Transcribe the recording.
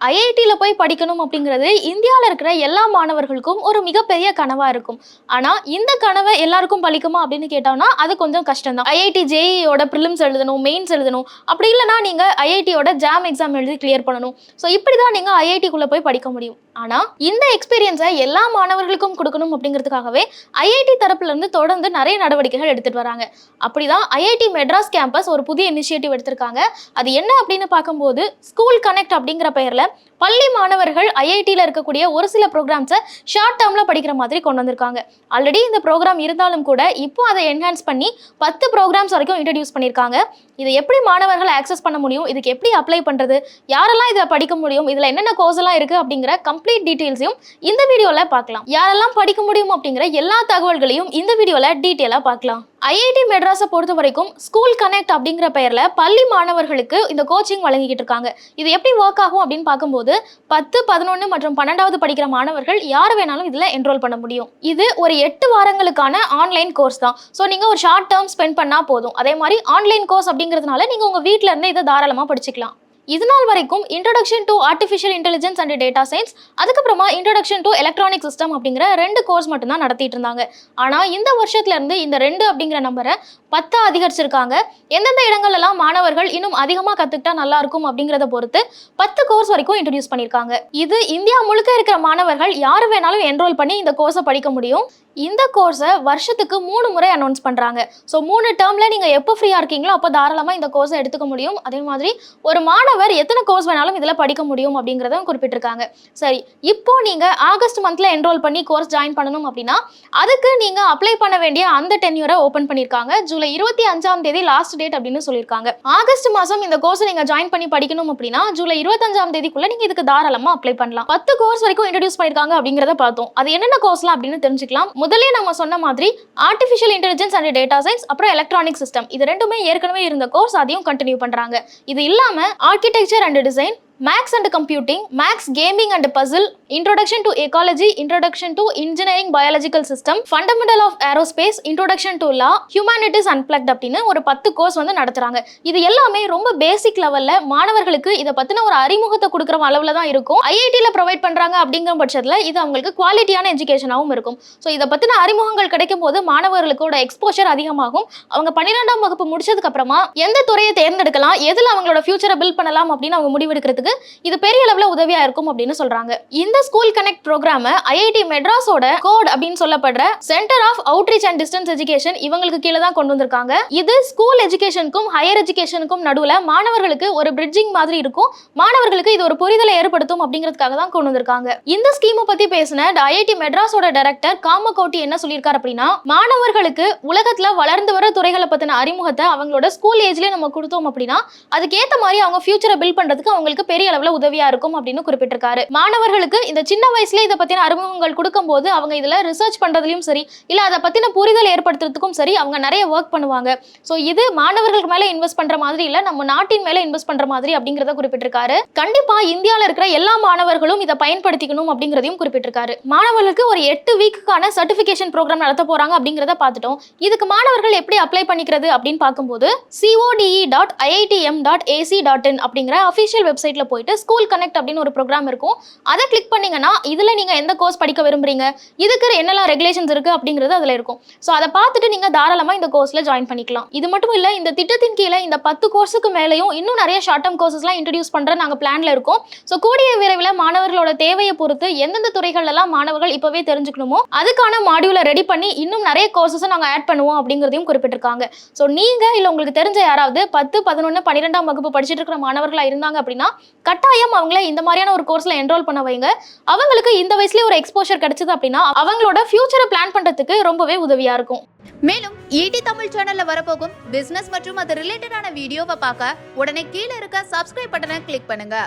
ஐஐடியில் போய் படிக்கணும் அப்படிங்கிறது இந்தியாவில் இருக்கிற எல்லா மாணவர்களுக்கும் ஒரு மிகப்பெரிய கனவாக இருக்கும். ஆனால் இந்த கனவை எல்லாருக்கும் பழிக்குமா அப்படின்னு கேட்டோம்னா அது கொஞ்சம் கஷ்டம் தான் ஐஐடி ஜேஇயோட ப்ரிலிம்ஸ் எழுதணும் மெயின்ஸ் எழுதணும் அப்படி இல்லைனா நீங்கள் ஐஐடியோட ஜாம் எக்ஸாம் எழுதி கிளியர் பண்ணணும். ஸோ இப்படி தான் நீங்கள் ஐஐடிக்குள்ளே போய் படிக்க முடியும். ஆனால் இந்த எக்ஸ்பீரியன்ஸை எல்லா மாணவர்களுக்கும் கொடுக்கணும் அப்படிங்கிறதுக்காகவே ஐஐடி தரப்புலேருந்து தொடர்ந்து நிறைய நடவடிக்கைகள் எடுத்துகிட்டு வராங்க. அப்படி தான் ஐஐடி மெட்ராஸ் கேம்பஸ் ஒரு புதிய இனிஷியேட்டிவ் எடுத்திருக்காங்க. அது என்ன அப்படின்னு பார்க்கும்போது ஸ்கூல் கனெக்ட் அப்படிங்கிற பெயரில் பள்ளி மாணவர்கள் ஐஐடியில் இருக்கக்கூடிய ஒரு சில ப்ரோக்ராம்ஸை ஷார்ட் டேர்மில் படிக்கிற மாதிரி கொண்டு வந்திருக்காங்க. ஆல்ரெடி இந்த ப்ரோக்ராம் இருந்தாலும் கூட இப்போ அதை என்ஹான்ஸ் பண்ணி பத்து ப்ரோக்ராம்ஸ் வரைக்கும் இன்ட்ரடியூஸ் பண்ணியிருக்காங்க இதை எப்படி மாணவர்கள் ஆக்சஸ் பண்ண முடியும்? இதுக்கு எப்படி அப்ளை பண்ணுறது யாரெல்லாம் இதில் படிக்க முடியும்? இதில் என்னென்ன கோர்ஸ் எல்லாம் இருக்குது அப்படிங்கிற கம்ப்ளீட் டீட்டெயில்ஸையும் இந்த வீடியோவில் பார்க்கலாம். யாரெல்லாம் படிக்க முடியும் அப்படிங்கிற எல்லா தகவல்களையும் இந்த வீடியோவில் டீட்டெயிலாக பார்க்கலாம். ஐஐடி மெட்ராஸை பொறுத்த வரைக்கும் ஸ்கூல் கனெக்ட் அப்படிங்கிற பெயரில் பள்ளி மாணவர்களுக்கு இந்த கோச்சிங் வழங்கிக்கிட்டு இருக்காங்க. இது எப்படி ஒர்க் ஆகும் அப்படின்னு பார்க்கும்போது பத்து பதினொன்று மற்றும் பன்னெண்டாவது படிக்கிற மாணவர்கள் யார் வேணாலும் இதில் என்ரோல் பண்ண முடியும். இது ஒரு எட்டு வாரங்களுக்கான ஆன்லைன் கோர்ஸ் தான். ஸோ நீங்கள் ஒரு ஷார்ட் டேர்ம் ஸ்பெண்ட் பண்ணால் போதும். அதே மாதிரி ஆன்லைன் கோர்ஸ் அப்படிங்கிறதுனால நீங்கள் உங்கள் வீட்டில் இருந்து இதை தாராளமாக படிச்சுக்கலாம். இது நாள் வரைக்கும் introduction to artificial intelligence and data science அதுக்கப்புறமா இன்ட்ரடக்ஷன் டு எலக்ட்ரானிக் சிஸ்டம் அப்படிங்கிற ரெண்டு கோர்ஸ் மட்டும்தான் நடத்திட்டு இருந்தாங்க. ஆனால் இந்த வருஷத்துல இருந்து இந்த ரெண்டு அப்படிங்கிற நம்பரை பத்தா அதிகரிச்சிருக்காங்க. எந்தெந்த இடங்கள்லாம் மாணவர்கள் இன்னும் அதிகமாக கற்றுக்கிட்டா நல்லா இருக்கும் அப்படிங்கிறத பொறுத்து பத்து கோர்ஸ் வரைக்கும் இன்ட்ரடியூஸ் பண்ணியிருக்காங்க. இது இந்தியா முழுக்க இருக்கிற மாணவர்கள் யார் வேணாலும் என்ரோல் பண்ணி இந்த கோர்ஸை படிக்க முடியும். இந்த கோர்ஸை வருஷத்துக்கு மூணு முறை அனௌன்ஸ் பண்ணுறாங்க ஸோ மூணு டேர்மில் நீங்கள் எப்போ ஃப்ரீயாக இருக்கீங்களோ அப்போ தாராளமாக இந்த கோர்ஸை எடுத்துக்க முடியும். அதே மாதிரி ஒரு மாணவர் எத்தனை கோர்ஸ் வேணாலும் இதில் படிக்க முடியும் அப்படிங்கிறதும் குறிப்பிட்டிருக்காங்க. சரி இப்போ நீங்கள் ஆகஸ்ட் மந்தில் என்ரோல் பண்ணி கோர்ஸ் ஜாயின் பண்ணணும் அப்படின்னா அதுக்கு நீங்கள் அப்ளை பண்ண வேண்டிய அந்த டென்யூரை ஓப்பன் பண்ணியிருக்காங்க. ஜூலை இருபத்தி அஞ்சாம் தேதி லாஸ்ட் டேட் அப்படின்னு சொல்லியிருக்காங்க. ஆகஸ்ட் மாதம் இந்த கோர்ஸை நீங்கள் ஜாயின் பண்ணி படிக்கணும் அப்படின்னா ஜூலை இருபத்தஞ்சாம் தேதிக்குள்ளே நீங்கள் இதுக்கு தாராளமாக அப்ளை பண்ணலாம். பத்து கோர்ஸ் வரைக்கும் இன்ட்ரடியூஸ் பண்ணியிருக்காங்க அப்படிங்கிறத பார்த்தோம். அது என்னென்ன கோர்ஸ்லாம் அப்படின்னு தெரிஞ்சுக்கலாம். முதல்ல நம்ம சொன்ன மாதிரி artificial intelligence and data science அப்புறம் எலக்ட்ரானிக் சிஸ்டம் இது ரெண்டுமே ஏற்கனவே இருந்த கோர்ஸ் அதையும் கண்டினியூ பண்ணுறாங்க இது இல்லாமல் architecture and design maths and computing maths gaming and puzzle introduction to ecology introduction to engineering biological system fundamental of aerospace introduction to law humanities unplugged அப்படின்னு ஒரு பத்து கோர்ஸ் வந்து நடத்துறாங்க. இது எல்லாமே ரொம்ப பேசிக் லெவல்ல மாணவர்களுக்கு இதை பத்தின ஒரு அறிமுகத்தை கொடுக்குற அளவில் தான் இருக்கும். ஐஐடியில் ப்ரொவைட் பண்றாங்க அப்படிங்கிற பட்சத்தில் இது அவங்களுக்கு குவாலிட்டியான எஜுகேஷனாகவும் இருக்கும். ஸோ இதை பத்தின அறிமுகங்கள் கிடைக்கும் போது மாணவர்களுக்கோட எக்ஸ்போஷர் அதிகமாகும். அவங்க பன்னிரெண்டாம் வகுப்பு முடிச்சதுக்கு அப்புறமா எந்த துறையை தேர்ந்தெடுக்கலாம் எதில் அவங்களோட ஃபியூச்சரை பில்ட் பண்ணலாம் அப்படின்னு அவங்க முடிவெடுக்கிறதுக்கு இது பெரிய அளவில் உதவியா இருக்கும் அப்படின்னு சொல்றாங்க. இந்த ஸ்கூல் கனெக்ட் ப்ரோக்ராமை ஐஐடி மெட்ராஸோட கோட் அப்படின்னு சொல்லப்படுற centre of outreach and distance education இவங்களுக்கு கீழே தான் கொண்டு வந்திருக்காங்க. இது ஸ்கூல் எஜுகேஷனுக்கும் ஹையர் எஜுகேஷனுக்கும் நடுவில் மாணவர்களுக்கு ஒரு பிரிட்ஜிங் மாதிரி இருக்கும். மாணவர்களுக்கு இது ஒரு புரிதலை ஏற்படுத்தும் அப்படிங்கிறதுக்காக தான் கொண்டு வந்திருக்காங்க. இந்த ஸ்கீமை பத்தி பேசின ஐஐடி மெட்ராஸோட டைரக்டர் காமகோட்டி என்ன சொல்லியிருக்காரு அப்படின்னா மாணவர்களுக்கு உலகத்துல வளர்ந்து வர துறைகளை பத்தின அறிமுகத்தை அவங்களோட ஸ்கூல் ஏஜ்லயே நம்ம கொடுத்தோம் அப்படின்னா அதுக்கேற்ற மாதிரி அவங்க ஃபியூச்சரை பில்ட் பண்றதுக்கு அவங்களுக்கு பெரிய அளவுல உதவியா இருக்கும் அப்படின்னு குறிப்பிட்டிருக்காரு. மாணவர்களுக்கு இந்த சின்ன வயசுல இதை பத்தின அறிமுகங்கள் கொடுக்கும்போது அவங்க இதுல ரிசர்ச் பண்றதுலயும் சரி இல்ல அதை பத்தின புரிதல் ஏற்படுத்துறதுக்கும் சரி அவங்க நிறைய ஒர்க் பண்ணுவாங்க. ஸோ இது மாணவர்களுக்கு மேல இன்வெஸ்ட் பண்ற மாதிரி இல்ல நம்ம நாட்டின் மேல இன்வெஸ்ட் பண்ற மாதிரி அப்படிங்கறத குறிப்பிட்டிருக்காரு. கண்டிப்பா இந்தியால இருக்கிற எல்லா மாணவர்களும் இதை பயன்படுத்திக்கணும் அப்படிங்கறதையும் குறிப்பிட்டிருக்காரு. மாணவர்களுக்கு ஒரு எட்டு வீக்குக்கான சர்டிபிகேஷன் ப்ரோக்ராம் நடத்த போறாங்க அப்படிங்கறத பார்த்துட்டோம். இதுக்கு மாணவர்கள் எப்படி அப்ளை பண்ணிக்கிறது அப்படின்னு பார்க்கும்போது CODE dot IITM dot AC dot in அப்படிங்கிற அஃபிஷியல் வெப்சைட்ல போயிட்டு ஸ்கூல் கனெக்ட் அப்படின்னு ஒரு ப்ரோக்ராம் இருக்கும். அதை கிளிக் பண்ணீங்கன்னா இதில் நீங்கள் எந்த கோர்ஸ் படிக்க விரும்புறீங்க? இதுக்கு என்னெல்லாம் ரெகுலேஷன்ஸ் இருக்கு அப்படிங்கிறது அதுல இருக்கும். ஸோ அதை பார்த்துட்டு நீங்கள் தாராளமாக இந்த கோர்ஸில் ஜாயின் பண்ணிக்கலாம். இது மட்டும் இல்லை இந்த திட்டத்தின் கீழே இந்த பத்து கோர்ஸுக்கு மேலேயும் இன்னும் நிறைய ஷார்ட் டேர்ம் கோர்சஸ்லாம் இன்ட்ரடியூஸ் பண்ணுற நாங்கள் பிளானில் இருக்கோம். ஸோ கூடிய விரைவில் மாணவர்களோட தேவையை பொறுத்து எந்தெந்த துறைகளெல்லாம் மாணவர்கள் இப்போவே தெரிஞ்சுக்கணுமோ அதுக்கான மாடியூலை ரெடி பண்ணி இன்னும் நிறைய கோர்சஸை நாங்கள் ஆட் பண்ணுவோம் அப்படிங்கிறதையும் குறிப்பிட்டிருக்காங்க. ஸோ நீங்கள் இல்லை உங்களுக்கு தெரிஞ்ச யாராவது பத்து பதினொன்று பன்னிரெண்டாம் வகுப்பு படிச்சுட்டு இருக்கிற மாணவர்களாக இருந்தாங்க அப்படின்னா கட்டாயம் அவங்கள இந்த மாதிரியான ஒரு கோர்ஸ்ல என்ரோல் பண்ண வைங்க. அவங்களுக்கு இந்த வயசுல ஒரு எக்ஸ்போஷர் கிடைச்சது அப்படின்னா அவங்களோட ஃபியூச்சரை பிளான் பண்றதுக்கு ரொம்பவே உதவியா இருக்கும். மேலும் ஈடி தமிழ் சேனல்ல வரப்போகும் பிசினஸ் மற்றும் அது ரிலேட்டடான வீடியோவை பார்க்க உடனே கீழே இருக்க சப்ஸ்கிரைப் பட்டனை கிளிக் பண்ணுங்க.